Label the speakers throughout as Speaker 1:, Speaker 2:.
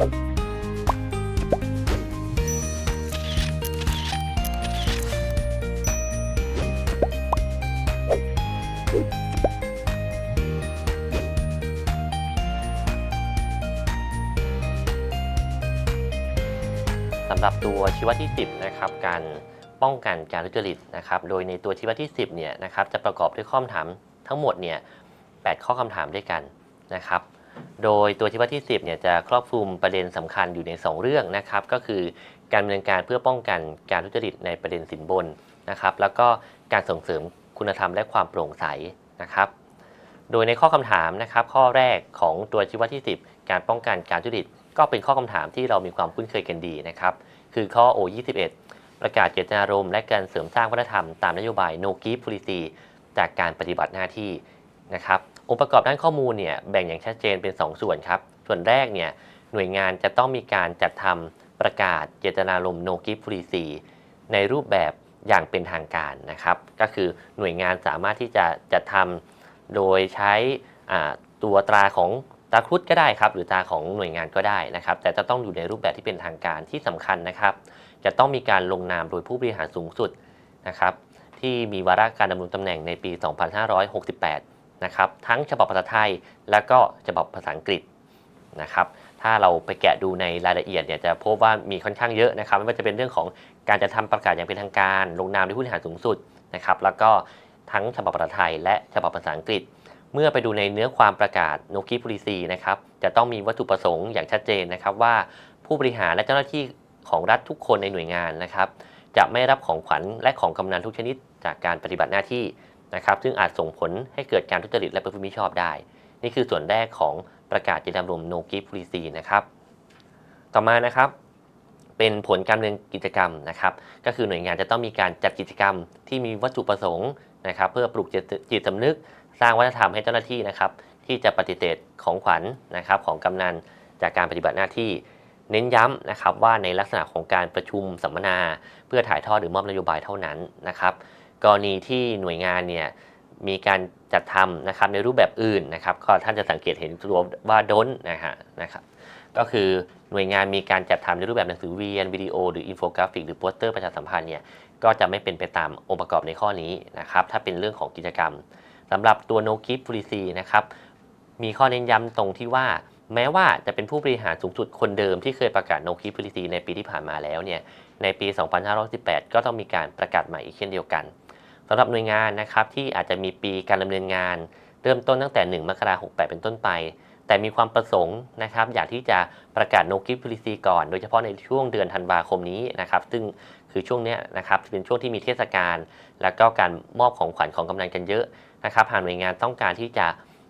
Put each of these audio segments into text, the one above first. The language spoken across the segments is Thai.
Speaker 1: สำหรับตัวชีวะที่ 10 นะครับ การป้องกันการทุจริตนะครับ โดยในตัวชีวะที่ 10 เนี่ยนะครับ จะประกอบด้วยข้อคำถามทั้งหมดเนี่ย8ข้อคำถามด้วยกันนะครับ โดยตัวชี้วัดที่ 10เนี่ยจะครอบคลุมประเด็นสำคัญอยู่ใน 2 เรื่องนะครับก็คือการดำเนินการเพื่อป้องกันการทุจริตในประเด็นสินบนนะครับแล้วก็การส่งเสริมคุณธรรมและความโปร่งใสนะครับ โดยในข้อคำถามนะครับข้อแรกของตัวชี้วัดที่ 10 การป้องกันการทุจริต ก็เป็นข้อคำถามที่เรามีความคุ้นเคยกันดีนะครับคือข้อ O21 ประกาศเจตนารมณ์และการเสริมสร้างวัฒนธรรมตามนโยบาย No Give Policy จากการปฏิบัติหน้าที่นะครับ องค์ประกอบด้านข้อมูลเนี่ยแบ่งอย่างชัดเจนเป็น 2 ส่วนครับ ส่วนแรกเนี่ยหน่วยงานจะต้องมีการจัดทำประกาศเจตนารมณ์ No Give Policy ในรูปแบบอย่างเป็นทางการนะครับ ก็คือหน่วยงานสามารถที่จะจัดทำโดยใช้ตัวตราของตราครุฑก็ได้ครับ หรือตราของหน่วยงานก็ได้นะครับ แต่จะต้องอยู่ในรูปแบบที่เป็นทางการที่สำคัญนะครับ จะต้องมีการลงนามโดยผู้บริหารสูงสุดนะครับ ที่มีวาระการดำรงตำแหน่งในปี 2568 นะครับทั้งฉบับภาษาไทยและก็ฉบับภาษาอังกฤษนะครับถ้าเราไปแกะดูในรายละเอียดเนี่ยจะพบว่ามีค่อนข้างเยอะนะครับไม่ว่าจะเป็นเรื่องของการจะทำประกาศอย่างเป็นทางการ ลงนามด้วยผู้บริหารสูงสุดนะครับแล้วก็ทั้งฉบับภาษาไทย และฉบับภาษาอังกฤษ เมื่อไปดูในเนื้อความประกาศ No Key Policy นะครับจะต้องมีวัตถุประสงค์อย่างชัดเจนนะครับว่าผู้บริหารและเจ้าหน้าที่ของรัฐทุกคนในหน่วยงานนะครับ จะไม่รับของขวัญและของกำนันทุกชนิดจากการปฏิบัติหน้าที่ นะครับซึ่งอาจส่งผลให้เกิดการทุจริตและประพฤติมิชอบได้ นี่คือส่วนแรกของประกาศเจตนารมณ์ No Give Policy นะครับต่อมานะครับเป็นผลการดำเนินกิจกรรมนะครับ ก็คือหน่วยงานจะต้องมีการจัดกิจกรรมที่มีวัตถุประสงค์นะครับ เพื่อปลุกจิตจิตสำนึก สร้างวัฒนธรรมให้เจ้าหน้าที่นะครับ ที่จะปฏิเสธของขวัญนะครับ ของกำนันจากการปฏิบัติหน้าที่ เน้นย้ำนะครับว่าในลักษณะของการประชุมสัมมนา เพื่อถ่ายทอดหรือมอบนโยบายเท่านั้นนะครับ กรณีที่หน่วยงานเนี่ยมีการจัดทำนะครับในรูปแบบอื่นนะครับก็ท่านจะสังเกตเห็นตัวว่าดนนะฮะนะครับก็คือหน่วยงานมีการจัดทำในรูปแบบหนังสือเรียนวิดีโอ หรืออินโฟกราฟิกหรือโปสเตอร์ประชาสัมพันธ์เนี่ยก็จะไม่เป็นไปตามองค์ประกอบในข้อนี้นะครับถ้าเป็นเรื่องของกิจกรรมสำหรับตัว No Keep Policy นะครับมีข้อเน้นย้ำตรงที่ว่า แม้ว่าจะเป็นผู้บริหารสูงสุดคนเดิมที่เคยประกาศ No Keep Policy ในปีที่ผ่านมาแล้วเนี่ยในปี 2518 ก็ต้องมีการประกาศใหม่อีกเช่นเดียวกัน สำหรับหน่วยงานนะครับที่อาจจะมีปีการดำเนินงาน เริ่มต้นตั้งแต่ 1 มกราคม 68 เป็นต้นไป แต่มีความประสงค์นะครับ อยากที่จะประกาศ No Keep Policy ก่อน โดยเฉพาะในช่วงเดือนธันวาคมนี้นะครับ ซึ่งคือช่วงเนี้ยนะครับเป็นช่วงที่มีเทศกาลแล้วก็การมอบของขวัญของกำนันกันเยอะนะครับหากหน่วยงานต้องการที่จะ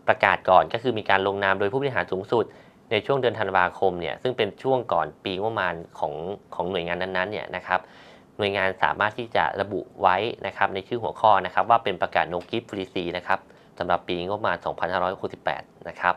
Speaker 1: ประกาศก่อนก็คือมีการลงนามโดยผู้บริหารสูงสุด ในช่วงเดือนธันวาคมเนี่ยซึ่งเป็นช่วงก่อนปีงบประมาณของของหน่วยงานนั้นๆเนี่ยนะครับ หน่วยงานสามารถที่จะระบุไว้นะครับในชื่อหัวข้อนะครับ ว่าเป็นประกาศ No Gift Policy นะครับสำหรับปีงบประมาณ 2568 นะครับ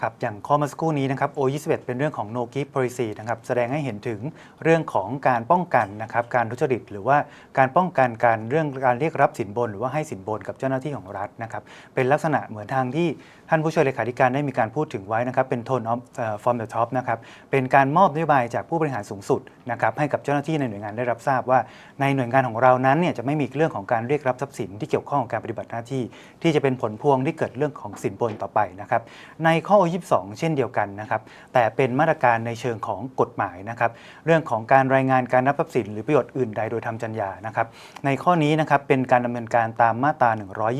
Speaker 2: ครับอย่างข้อเมื่อสักครู่นี้นะครับ O21 เป็นเรื่องของ no gift policy นะครับแสดงให้เห็นถึงเรื่องของการป้องกันนะครับการทุจริต หรือว่าการป้องกันการเรื่องการเรียกรับสินบน หรือว่าให้สินบนกับเจ้าหน้าที่ของรัฐนะครับเป็นลักษณะเหมือนทางที่ ท่านผู้ช่วยเลขาธิการได้มีการพูดถึงไว้นะครับเป็น tone of uh, from the top นะครับเป็นการมอบนโยบายจากผู้บริหารสูงสุดนะครับให้กับเจ้าหน้าที่ในหน่วยงานได้รับทราบว่า ในหน่วยงานของเรานั้นเนี่ยจะไม่มีเรื่องของการเรียกรับทรัพย์สินที่เกี่ยวข้องกับการปฏิบัติหน้าที่ ที่จะเป็นผลพวงที่เกิดเรื่องของสินบนต่อไปนะครับในข้อ 22 เช่นเดียวกันนะครับแต่เป็นมาตรการในเชิงของกฎหมายนะครับเรื่องของการรายงานการรับทรัพย์สิน หรือประโยชน์อื่นใดโดยทำจัญญานะครับในข้อนี้นะครับเป็นการดำเนินการตามมาตรา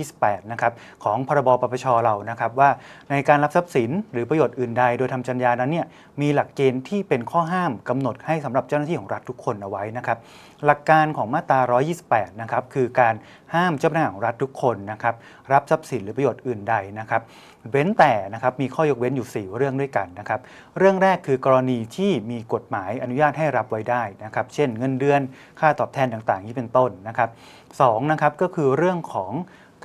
Speaker 2: 128 นะครับของพรบปปชเรานะครับว่าในการรับทรัพย์สินหรือประโยชน์อื่นใด โดยทำจัญญานั้นเนี่ยมีหลักเกณฑ์ที่เป็นข้อห้ามกำหนดให้สำหรับเจ้าหน้าที่ของรัฐทุกคนเอาไว้นะครับหลักการของมาตรา 128 นะครับคือการห้ามเจ้าพนักงานของรัฐทุกคนนะครับรับทรัพย์สินหรือประโยชน์อื่นใดนะครับเว้นแต่นะครับมีข้อยกเว้นอยู่ 4 เรื่องด้วยกันนะครับเรื่องแรกคือกรณีที่มีกฎหมายอนุญาตให้รับไว้ได้นะครับเช่นเงินเดือนค่าตอบแทนต่างๆ นี้เป็นต้นนะครับสองนะครับก็คือเรื่องของ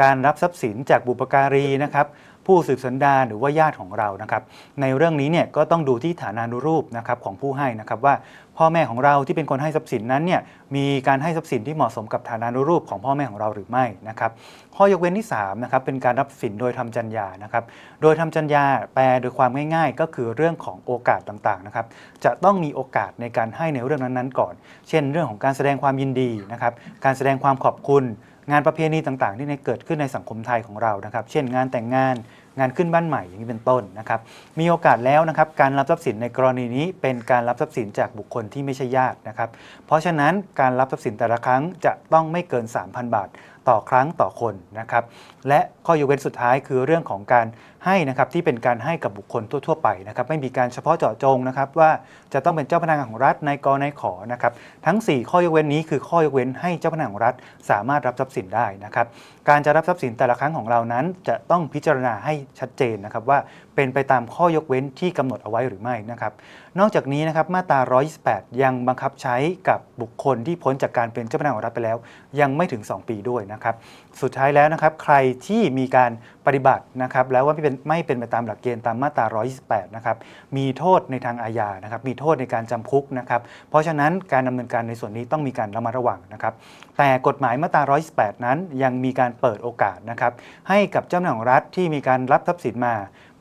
Speaker 2: การรับทรัพย์สินจากบุปการีนะครับ ผู้สืบสันดานหรือว่าญาติของเรานะครับ ในเรื่องนี้เนี่ยก็ต้องดูที่ฐานานุรูปนะครับของผู้ให้นะครับว่าพ่อแม่ของเราที่เป็นคนให้ทรัพย์สินนั้นเนี่ยมีการให้ทรัพย์สินที่เหมาะสมกับฐานานุรูปของพ่อแม่ของเราหรือไม่นะครับข้อยกเว้นที่3นะครับเป็นการรับสินโดยทำจัญญานะครับโดยทำจัญญาแปลโดยความง่าย ๆ ก็คือเรื่องของโอกาสต่างๆนะครับจะต้องมีโอกาสในการให้ในเรื่องนั้นๆ ก่อน เช่น เรื่องของการแสดงความยินดีนะครับการแสดงความขอบคุณ งานประเพณีต่างๆ ที่ในเกิดขึ้นในสังคมไทยของเรานะครับ เช่นงานแต่งงานงานขึ้นบ้านใหม่อย่างนี้เป็นต้นนะครับ มีโอกาสแล้วนะครับการรับทรัพย์สินในกรณีนี้เป็นการรับทรัพย์สินจากบุคคลที่ไม่ใช่ญาตินะครับ เพราะฉะนั้นการรับทรัพย์สินแต่ละครั้งจะต้องไม่เกิน 3,000 บาท ต่อครั้งต่อคนนะครับ และข้อยกเว้นสุดท้ายคือเรื่องของการให้นะครับที่เป็นการให้กับบุคคลทั่ว ๆ ไปนะครับไม่มีการเฉพาะเจาะจงนะครับว่าจะต้องเป็นเจ้าพนักงานของรัฐนายกนายขอนะครับทั้ง 4 ข้อยกเว้นนี้คือข้อยกเว้นให้เจ้าพนักงานของรัฐสามารถรับทรัพย์สินได้นะครับการจะรับทรัพย์สินแต่ละครั้งของเรานั้น จะต้องพิจารณาให้ชัดเจนนะครับว่า เป็นไปตามข้อยกเว้นที่กำหนดเอาไว้หรือไม่นะครับ นอกจากนี้นะครับมาตรา 128 ยังบังคับใช้กับบุคคลที่พ้นจากการเป็นเจ้าพนักงานของรัฐไปแล้ว ยังไม่ถึง 2 ปีด้วยนะครับ สุดท้ายแล้วนะครับ ใครที่มีการปฏิบัตินะครับแล้วว่าไม่เป็นไม่เป็นไปตามหลักเกณฑ์ตามมาตรา 128 นะครับ มีโทษในทางอาญานะครับ มีโทษในการจำคุกนะครับ เพราะฉะนั้นการดำเนินการในส่วนนี้ต้องมีการระมัดระวังนะครับ แต่กฎหมายมาตรา128นั้นยังมีการเปิดโอกาสนะครับให้กับเจ้าหน้าที่ของรัฐที่มีการรับทรัพย์สินมา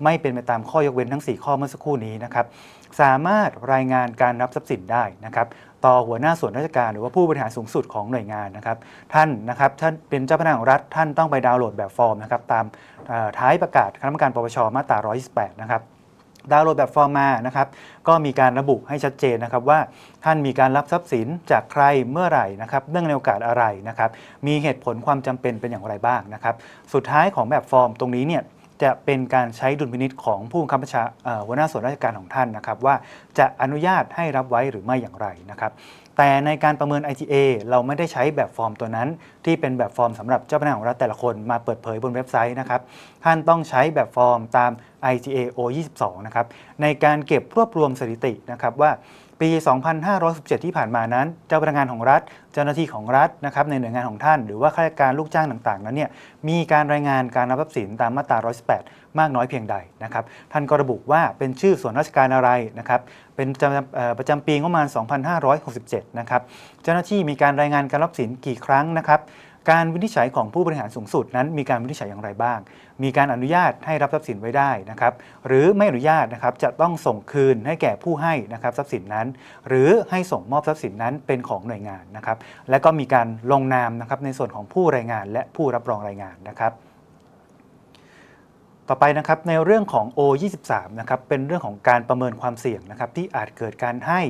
Speaker 2: ไม่เป็นไปตามข้อยกเว้นทั้ง 4 ข้อเมื่อสักครู่นี้นะครับสามารถรายงานการรับทรัพย์สินได้นะครับต่อหัวหน้าส่วนราชการหรือว่าผู้บริหารสูงสุดของหน่วยงานนะครับท่านนะครับท่านเป็นเจ้าพนักงานรัฐท่านต้องไปดาวน์โหลดแบบฟอร์มนะครับตามท้ายประกาศคณะกรรมการปปชมาตรา 128 นะครับดาวน์โหลดแบบฟอร์มมานะครับก็มีการระบุให้ชัดเจนนะครับว่าท่านมีการรับทรัพย์สินจากใครเมื่อไหร่นะครับเนื่องในโอกาสอะไรนะครับมีเหตุผลความจำเป็นเป็นอย่างไรบ้างนะครับสุดท้ายของแบบฟอร์มตรงนี้เนี่ย จะเป็นการใช้ดุลพินิษของผู้บังคับบัญชาหัวหน้าส่วนราชการของท่านนะครับ ว่าจะอนุญาตให้รับไว้หรือไม่อย่างไรนะครับ แต่ในการประเมิน ITA เราไม่ได้ใช้แบบฟอร์มตัวนั้น ที่เป็นแบบฟอร์มสำหรับเจ้าพนักงานของรัฐแต่ละคนมาเปิดเผยบนเว็บไซต์นะครับ ท่านต้องใช้แบบฟอร์มตาม ITA O22 นะครับในการเก็บรวบรวมสถิตินะครับว่า ปี 2517 ที่ผ่านมานั้น เจ้าพนักงานของรัฐ เจ้าหน้าที่ของรัฐนะครับในหน่วยงานของท่าน หรือว่าข้าราชการลูกจ้างต่างๆ นั้นเนี่ยมีการรายงานการรับทรัพย์สินตามมาตรา 118 มากน้อยเพียงใดนะครับท่านก็ระบุว่าเป็นชื่อส่วนราชการอะไรนะครับเป็นประจำเอ่อประจำปีงบประมาณ 2567 นะครับเจ้าหน้าที่มีการรายงานการรับสินกี่ครั้งนะครับ การวินิจฉัยของผู้บริหารสูงสุดนั้นมีการวินิจฉัยอย่างไรบ้าง มีการอนุญาตให้รับทรัพย์สินไว้ได้นะครับ หรือไม่อนุญาตนะครับจะต้องส่งคืนให้แก่ผู้ให้นะครับทรัพย์สินนั้น หรือให้ส่งมอบทรัพย์สินนั้นเป็นของหน่วยงานนะครับ และก็มีการลงนามนะครับในส่วนของผู้รายงาน และผู้รับรองรายงานนะครับต่อไปนะครับในเรื่องของ O23 นะครับเป็นเรื่องของการประเมินความเสี่ยงนะครับที่อาจเกิดการให้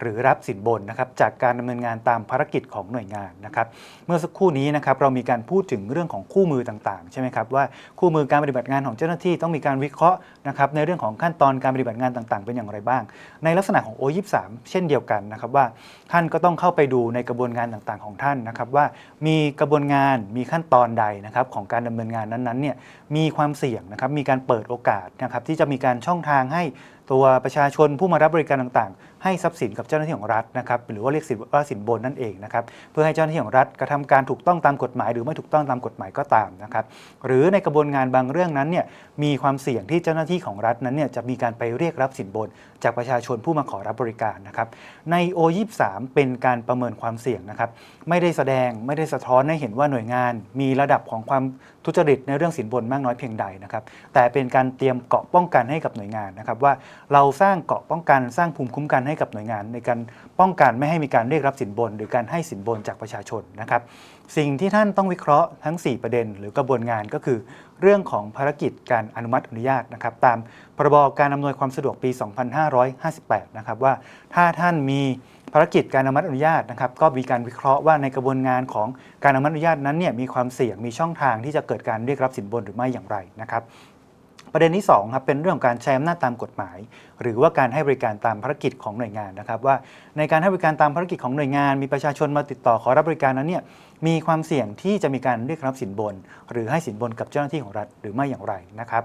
Speaker 2: หรือรับสินบนนะครับจากการดำเนินงานตามภารกิจของหน่วยงานนะครับเมื่อสักครู่นี้นะครับเรามีการพูดถึงเรื่องของคู่มือต่างๆใช่ไหมครับว่าคู่มือการปฏิบัติงานของเจ้าหน้าที่ต้องมีการวิเคราะห์นะครับในเรื่องของขั้นตอนการปฏิบัติงานต่างๆ เป็นอย่างไรบ้าง ในลักษณะของ O23 เช่นเดียวกันนะครับว่าท่านก็ต้องเข้าไปดูในกระบวนการต่างๆ ของท่านนะครับว่ามีกระบวนงานมีขั้นตอนใดนะครับของการดำเนินงานนั้นๆเนี่ยมีความเสี่ยงนะครับมีการเปิดโอกาสนะครับที่จะมีการช่องทางให้ตัวประชาชนผู้มารับบริการต่างๆ ให้ทรัพย์สินกับเจ้าหน้าที่ของรัฐนะครับหรือว่าเรียกสินว่าสินบนนั่นเองนะครับเพื่อให้เจ้าหน้าที่ของรัฐกระทำการถูกต้องตามกฎหมาย หรือไม่ถูกต้องตามกฎหมายก็ตามนะครับหรือในกระบวนการบางเรื่องนั้นเนี่ยมีความเสี่ยงที่เจ้าหน้าที่ของรัฐนั้นเนี่ยจะมีการไปเรียกรับสินบน จากประชาชนผู้มาขอรับบริการนะครับใน O23 เป็นการประเมินความเสี่ยงนะครับไม่ได้แสดงไม่ได้สะท้อนให้เห็นว่าหน่วยงาน มีระดับของความทุจริตในเรื่องสินบนมากน้อยเพียงใดนะครับแต่เป็นการเตรียมเกาะป้องกันให้กับหน่วยงานนะครับว่าเราสร้างเกาะป้องกันสร้างภูมิคุ้มกันให้กับหน่วยงานในการป้องกันไม่ให้มีการเรียกรับสินบน หรือการให้สินบนจากประชาชนนะครับ สิ่งที่ท่านต้องวิเคราะห์ทั้ง 4 ประเด็น หรือกระบวนงานก็คือ เรื่องของภารกิจการอนุมัติอนุญาตนะครับตามพรบการอำนวยความสะดวกปี 2558 นะครับว่าถ้าท่านมีภารกิจการอนุมัติอนุญาตนะครับก็มีการวิเคราะห์ว่าในกระบวนงานของการอนุมัติอนุญาตนั้นเนี่ยมีความเสี่ยงมีช่องทางที่จะเกิดการเรียกรับสินบนหรือไม่อย่างไรนะครับ ประเด็นที่2ครับเป็นเรื่องของการใช้อำนาจตามกฎหมาย หรือว่าการให้บริการตามภารกิจของหน่วยงานนะครับ ว่าในการให้บริการตามภารกิจของหน่วยงาน มีประชาชนมาติดต่อขอรับบริการนั้นเนี่ยมีความเสี่ยงที่จะมีการเรียกรับสินบน หรือให้สินบนกับเจ้าหน้าที่ของรัฐหรือไม่อย่างไรนะครับ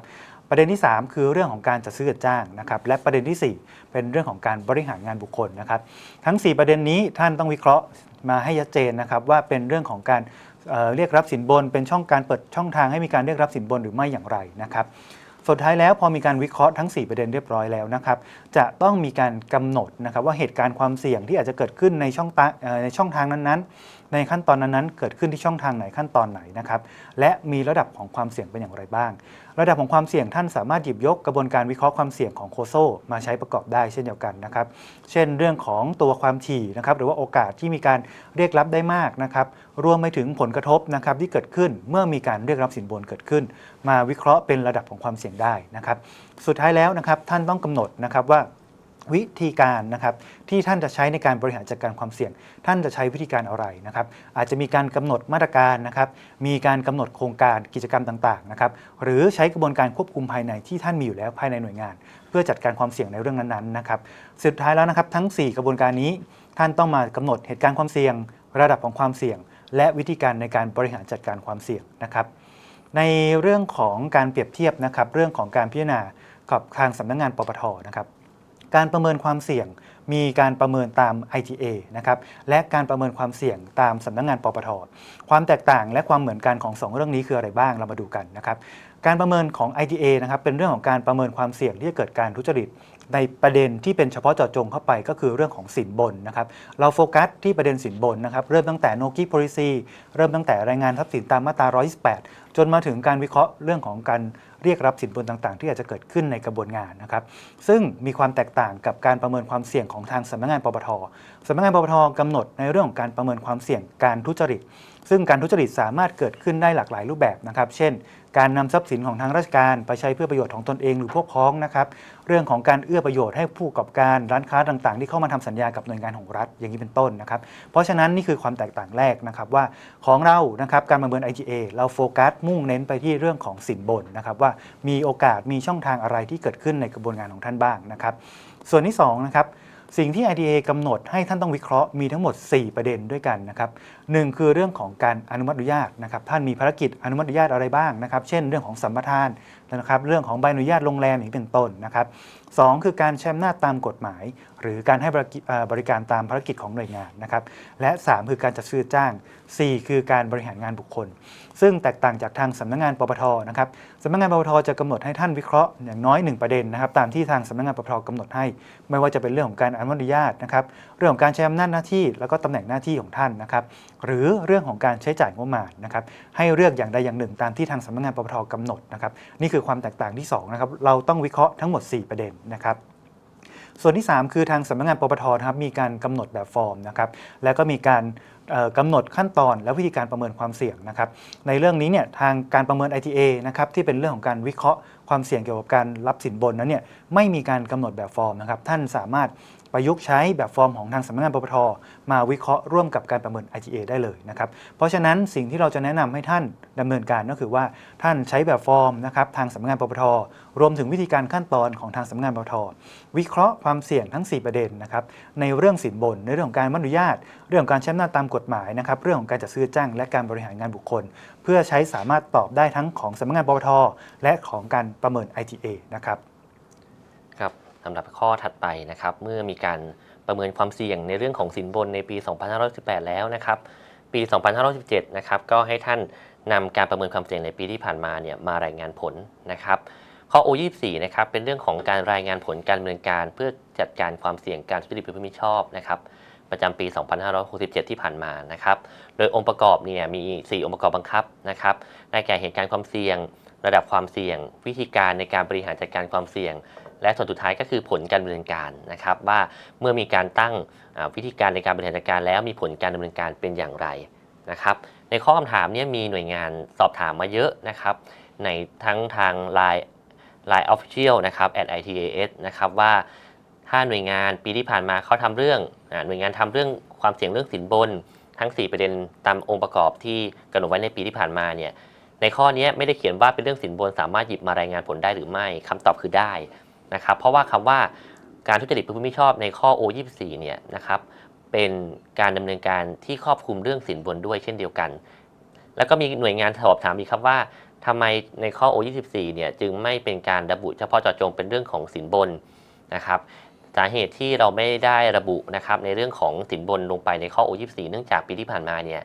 Speaker 2: ประเด็นที่ 3 คือเรื่องของการจัดซื้อจัดจ้างนะครับและประเด็นทีสี่4 เป็นเรื่องของการบริหารงานบุคคลนะครับทั้ง 4 ประเด็นนี้ท่านต้องวิเคราะห์มาให้ชัดเจนนะครับว่าเป็นเรื่องของการเรียกรับสินบน เป็นช่องการเปิดช่องทางให้มีการเรียกรับสินบนหรือไม่อย่างไรนะครับ สุดท้ายแล้วพอมีการวิเคราะห์ทั้ง 4 ประเด็นเรียบร้อยแล้วนะครับ จะต้องมีการกำหนดนะครับว่าเหตุการณ์ความเสี่ยงที่อาจจะเกิดขึ้นในช่องตในช่องทางนั้นๆ ในขั้นตอนนั้นๆเกิดขึ้นที่ช่องทางไหนขั้นตอนไหนนะครับและมีระดับของความเสี่ยงเป็นอย่างไรบ้าง ระดับของความเสี่ยงท่านสามารถหยิบยกกระบวนการวิเคราะห์ความเสี่ยงของโคโซมาใช้ประกอบได้เช่นเดียวกันนะครับเช่นเรื่องของตัวความถี่นะครับหรือว่าโอกาสที่มีการเรียกรับได้มากนะครับรวมไปถึงผลกระทบนะครับที่เกิดขึ้นเมื่อมีการเรียกรับสินบนเกิดขึ้น มาวิเคราะห์เป็นระดับของความเสี่ยงได้นะครับสุดท้ายแล้วนะครับท่านต้องกำหนดนะครับว่า วิธีการนะครับที่ท่านจะใช้ในการบริหารจัดการความเสี่ยง ท่านจะใช้วิธีการอะไรนะครับ อาจจะมีการกำหนดมาตรการนะครับ มีการกำหนดโครงการกิจกรรมต่างๆนะครับหรือใช้กระบวนการควบคุมภายในที่ท่านมีอยู่แล้วภายในหน่วยงาน เพื่อจัดการความเสี่ยงในเรื่องนั้นๆนะครับสุดท้ายแล้วนะครับทั้ง 4 กระบวนการนี้ ท่านต้องมากำหนดเหตุการณ์ความเสี่ยง ระดับของความเสี่ยง และวิธีการในการบริหารจัดการความเสี่ยงนะครับ ในเรื่องของการเปรียบเทียบนะครับ เรื่องของการพิจารณากับทางสำนักงานปปทนะครับ การประเมินความเสี่ยงมีการประเมินตาม ITA นะครับ และการประเมินความเสี่ยงตามสำนักงานปปท ความแตกต่างและความเหมือนกันของ 2 เรื่องนี้คืออะไรบ้าง เรามาดูกันนะครับ การประเมินของ ITA นะครับเป็นเรื่องของการประเมินความเสี่ยงที่จะเกิดการทุจริต ในประเด็นที่เป็นเฉพาะเจาะจงเข้าไปก็คือเรื่องของสินบนนะครับ เราโฟกัสที่ประเด็นสินบนนะครับ เริ่มตั้งแต่ n o k i policy เริ่มตั้งแต่รายงานทรัพย์สินตามมาตรา 128 จนมาถึงการวิเคราะห์เรื่องของการเรียกรับสินบนต่างๆ ที่อาจจะเกิดขึ้นในกระบวนงานนะครับ ซึ่งมีความแตกต่างกับการประเมินความเสี่ยงของทางสำนักงานปปทสำนักงานปปทกำหนดในเรื่องของการประเมินความเสี่ยงการทุจริต ซึ่งการทุจริตสามารถเกิดขึ้นได้หลากหลายรูปแบบนะครับ เช่น การนำทรัพย์สินของทางราชการไปใช้เพื่อประโยชน์ของตนเองหรือพวกพ้องนะครับ เรื่องของการเอื้อประโยชน์ให้ผู้ประกอบการร้านค้าต่างๆ ที่เข้ามาทำสัญญากับหน่วยงานของรัฐอย่างนี้เป็นต้นนะครับ เพราะฉะนั้นนี่คือความแตกต่างแรกนะครับว่าของเรานะครับการประเมิน IGA เราโฟกัสมุ่งเน้นไปที่เรื่องของสินบนนะครับว่ามีโอกาสมีช่องทางอะไรที่เกิดขึ้นในกระบวนการของท่านบ้างนะครับ ส่วนที่สองนะครับสิ่งที่ IDA กำหนดให้ท่านต้องวิเคราะห์มีทั้งหมด 4 ประเด็นด้วยกันนะครับหนึ่งคือเรื่องของการอนุมัติอนุญาตนะครับท่านมีภารกิจอนุมัติอนุญาตอะไรบ้างนะครับ เช่นเรื่องของสัมปทานนะครับ เรื่องของใบอนุญาตโรงแรมอย่างเป็นต้นนะครับสองคือการใช้อำนาจตามกฎหมายหรือการให้บริการตามภารกิจของหน่วยงานนะครับ และ 3 คือการจัดซื้อจ้าง 4 คือการบริหารงานบุคคล ซึ่งแตกต่างจากทางสำนักงานปปทนะครับสำนักงานปปทจะกำหนดให้ท่านวิเคราะห์อย่างน้อย 1 ประเด็นนะครับตามที่ทางสำนักงานปปทกำหนดให้ ไม่ว่าจะเป็นเรื่องของการอนุญาตนะครับเรื่องของการใช้อำนาจหน้าที่ แล้วก็ตำแหน่งหน้าที่ของท่านนะครับหรือเรื่องของการใช้จ่ายงบประมาณนะครับให้เลือกอย่างใดอย่างหนึ่ง ตามที่ทางสำนักงานปปทกำหนดนะครับนี่คือความแตกต่างที่สองนะครับเราต้องวิเคราะห์ทั้งหมด 4 ประเด็นนะครับ ส่วนที่ 3 คือทางสำนักงานปปทครับมีการกำหนดแบบฟอร์มนะครับแล้วก็มีการเอ่อกำหนดขั้นตอนและวิธีการประเมินความเสี่ยงนะครับในเรื่องนี้เนี่ยทางการประเมิน ITA นะครับที่เป็นเรื่องของการวิเคราะห์ ความเสี่ยงเกี่ยวกับการรับสินบนนั้นเนี่ยไม่มีการกำหนดแบบฟอร์มนะครับท่านสามารถประยุกต์ใช้แบบฟอร์มของทางสำนักงานปปทมาวิเคราะห์ร่วมกับการประเมิน ITA ได้เลยนะครับเพราะฉะนั้นสิ่งที่เราจะแนะนำให้ท่านดำเนินการก็คือว่าท่านใช้แบบฟอร์มนะครับทางสำนักงานปปทรวมถึงวิธีการขั้นตอนของทางสำนักงานปปทวิเคราะห์ความเสี่ยงทั้ง 4 ประเด็นนะครับในเรื่องสินบน ในเรื่องของการอนุญาต เรื่องของการใช้อำนาจตามกฎหมายนะครับเรื่องของการจัดซื้อจ้างและการบริหารงานบุคคลเพื่อใช้สามารถตอบได้ทั้งของสำนักงานปปทและของการประเมิน ITA นะครับ
Speaker 1: ครับสำหรับข้อถัดไปนะครับ เมื่อมีการประเมินความเสี่ยงในเรื่องของสินบนในปี 2518 แล้วนะครับ ปี 2517 นะครับก็ให้ท่านนำการประเมินความเสี่ยงในปีที่ผ่านมาเนี่ยมารายงานผลนะครับข้อ O24 นะครับเป็นเรื่องของการรายงานผลการดำเนินการเพื่อจัดการความเสี่ยงการทุจริตประพฤติมิชอบนะครับ ประจำปี 2567 ที่ผ่านมานะครับ โดยองค์ประกอบเนี่ยมี 4 องค์ประกอบบังคับนะครับ ได้แก่เหตุการณ์ความเสี่ยง ระดับความเสี่ยง วิธีการในการบริหารจัดการความเสี่ยง และส่วนสุดท้ายก็คือผลการดำเนินการนะครับ ว่าเมื่อมีการตั้งวิธีการในการบริหารจัดการ แล้วมีผลการดำเนินการเป็นอย่างไรนะครับ ในข้อคำถามเนี้มีหน่วยงานสอบถามมาเยอะนะครับ ในทั้งทาง Line Line Official นะครับ @itas นะครับว่า ถ้าหน่วยงานปีที่ผ่านมาเขาทำเรื่องหน่วยงานทำเรื่องความเสี่ยงเรื่องสินบน ทั้ง 4 ประเด็นตามองค์ประกอบที่กำหนดไว้ในปีที่ผ่านมาเนี่ยในข้อนี้ไม่ได้เขียนว่าเป็นเรื่องสินบน สามารถหยิบมารายงานผลได้หรือไม่คำตอบคือได้นะครับเพราะว่าคำว่าการทุจริตประพฤติมิชอบในข้อ O24 เนี่ยนะครับเป็นการดำเนินการที่ครอบคลุมเรื่องสินบนด้วยเช่นเดียวกัน แล้วก็มีหน่วยงานสอบถามอีกครับว่าทำไมในข้อ O24 เนี่ยจึงไม่เป็นการระบุเฉพาะเจาะจงเป็นเรื่องของสินบนนะครับ สาเหตุที่เราไม่ได้ระบุนะครับในเรื่องของสินบนลงไปในข้อ O24 เนื่องจากปีที่ผ่านมาเนี่ย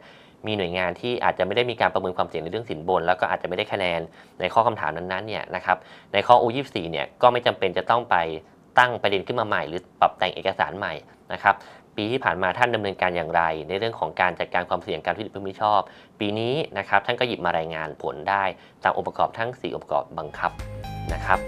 Speaker 1: มีหน่วยงานที่อาจจะไม่ได้มีการประเมินความเสี่ยงในเรื่องสินบน แล้วก็อาจจะไม่ได้คะแนนในข้อคำถามนั้นๆเนี่ยนะครับในข้อ O24 เนี่ยก็ไม่จำเป็นจะต้องไปตั้งประเด็นขึ้นมาใหม่ หรือปรับแต่งเอกสารใหม่นะครับปีที่ผ่านมาท่านดำเนินการอย่างไร ในเรื่องของการจัดการความเสี่ยงการทุจริตประพฤติมิชอบ ปีนี้นะครับท่านก็หยิบมารายงานผลได้ตามองค์ประกอบทั้ง 4 องค์ประกอบบังคับนะครับ